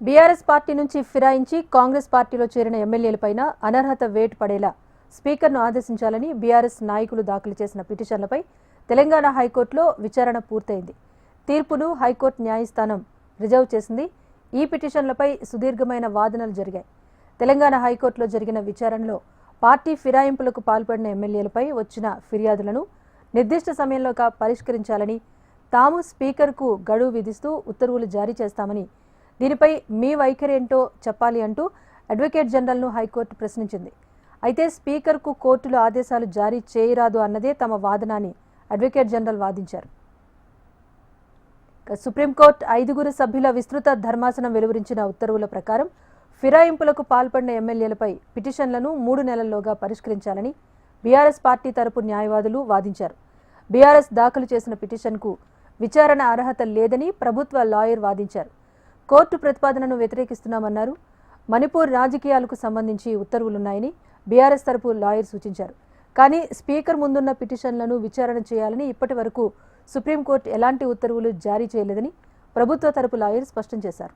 BRS party నుంచి ఫిరాయించి కాంగ్రెస్ పార్టీలో చేరిన ఎమ్మెల్యేలపైన అనర్హత వేటు పడేలా స్పీకర్ను ఆదేశించాలని బీఆర్ఎస్ నాయకులు దాఖలు చేసిన పిటిషన్లపై తెలంగాణ హైకోర్టులో విచారణ పూర్తయింది. తీర్పును హైకోర్టు న్యాయస్థానం రిజర్వ్ చేసింది. ఈ పిటిషన్లపై సుదీర్ఘమైన వాదనలు జరిగాయి. తెలంగాణ హైకోర్టులో జరిగిన విచారణలో పార్టీ ఫిరాయింపులకు పాల్పడిన ఎమ్మెల్యేలపై వచ్చిన ఫిర్యాదులను నిర్దిష్ట సమయంలోగా పరిష్కరించాలని తాము స్పీకర్కు గడువు విధిస్తూ ఉత్తర్వులు జారీ చేస్తామని దీనిపై మీ వైఖరి ఏంటో చెప్పాలి అంటూ అడ్వకేట్ జనరల్ను హైకోర్టు ప్రశ్నించింది. అయితే స్పీకర్కు కోర్టులు ఆదేశాలు జారీ చేయరాదు అన్నదే తమ వాదన అని అడ్వకేట్ జనరల్ వాదించారు. సుప్రీంకోర్టు ఐదుగురు సభ్యుల విస్తృత ధర్మాసనం వెలువరించిన ఉత్తర్వుల ప్రకారం ఫిరాయింపులకు పాల్పడిన ఎమ్మెల్యేలపై పిటిషన్లను మూడు నెలల్లోగా పరిష్కరించాలని బీఆర్ఎస్ పార్టీ తరపు న్యాయవాదులు వాదించారు. బీఆర్ఎస్ దాఖలు చేసిన పిటిషన్కు విచారణ అర్హత లేదని ప్రభుత్వ లాయర్ వాదించారు. కోర్టు ప్రతిపాదనను వ్యతిరేకిస్తున్నామన్నారు. మణిపూర్ రాజకీయాలకు సంబంధించి ఉత్తర్వులున్నాయని బీఆర్ఎస్ తరపు లాయర్ సూచించారు. కానీ స్పీకర్ ముందున్న పిటిషన్లను విచారణ చేయాలని ఇప్పటి వరకు సుప్రీంకోర్టు ఎలాంటి ఉత్తర్వులు జారీ చేయలేదని ప్రభుత్వ తరపు లాయర్ స్పష్టం చేశారు.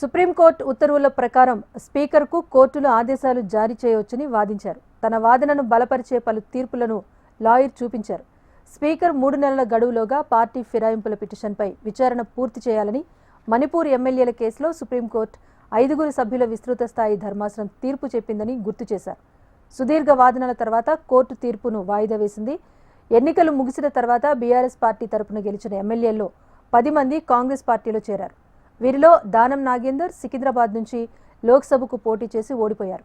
సుప్రీంకోర్టు ఉత్తర్వుల ప్రకారం స్పీకర్కు కోర్టులు ఆదేశాలు జారీ చేయవచ్చని వాదించారు. తన వాదనను బలపరిచే పలు తీర్పులను లాయర్ చూపించారు. స్పీకర్ మూడు నెలల గడువులోగా పార్టీ ఫిరాయింపుల పిటిషన్పై విచారణ పూర్తి చేయాలని మణిపూర్ ఎమ్మెల్యేల కేసులో సుప్రీంకోర్టు ఐదుగురు సభ్యుల విస్తృత స్థాయి ధర్మాసనం తీర్పు చెప్పిందని గుర్తు చేశారు. సుదీర్ఘ వాదనల తర్వాత కోర్టు తీర్పును వాయిదా వేసింది. ఎన్నికలు ముగిసిన తర్వాత బీఆర్ఎస్ పార్టీ తరపున గెలిచిన ఎమ్మెల్యేల్లో పది మంది కాంగ్రెస్ పార్టీలో చేరారు. వీరిలో దానం నాగేందర్ సికింద్రాబాద్ నుంచి లోక్సభకు పోటీ చేసి ఓడిపోయారు.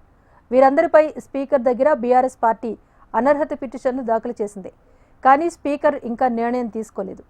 వీరందరిపై స్పీకర్ దగ్గర బీఆర్ఎస్ పార్టీ అనర్హత పిటిషన్లు దాఖలు చేసింది. కానీ స్పీకర్ ఇంకా నిర్ణయం తీసుకోలేదు.